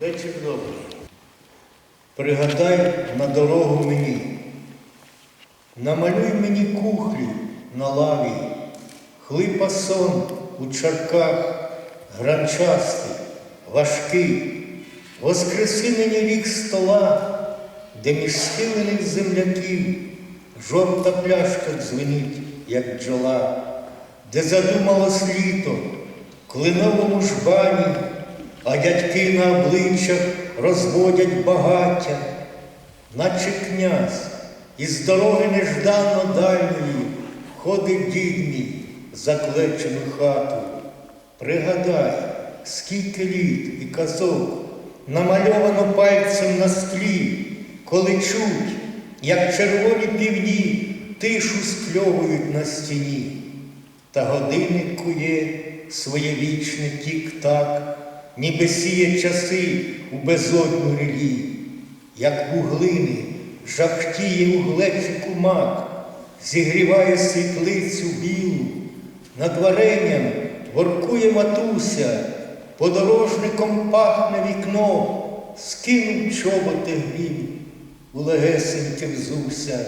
Вечір добрий. Пригадай на дорогу мені. Намалюй мені кухлю на лаві, хлипа сон у чарках, гранчастий, важкий. Воскреси мені рік стола, де між схилених земляків жовта пляшка дзвенить, як бджола, де задумалось літо, в кленовому жбані, а дядьки на обличчях розводять багаття, наче князь із дороги нежданно дальньої ходить дід мій заклечену хату. Пригадай, скільки літ і казок намальовано пальцем на склі, коли чуть, як червоні півні, тишу скльовують на стіні. Та годинник кує своє вічне тік-так, ніби сіє часи у безодню релі, як вуглини жахтіє у глечику мак, зігріває світлицю білу, над варенням воркує матуся, подорожником пахне вікно, скинув чоботи грім, у легесеньке взувся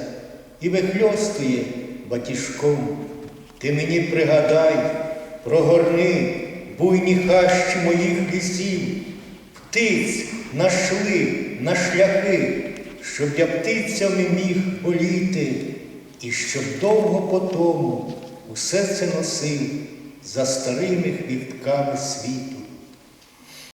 і вихльостує батіжком. Ти мені пригадай, прогорни буйні хащі моїх лісів, птиць нашли на шляхи, щоб я птицями міг боліти, і щоб довго по тому усе це носив за старими хвітками світу.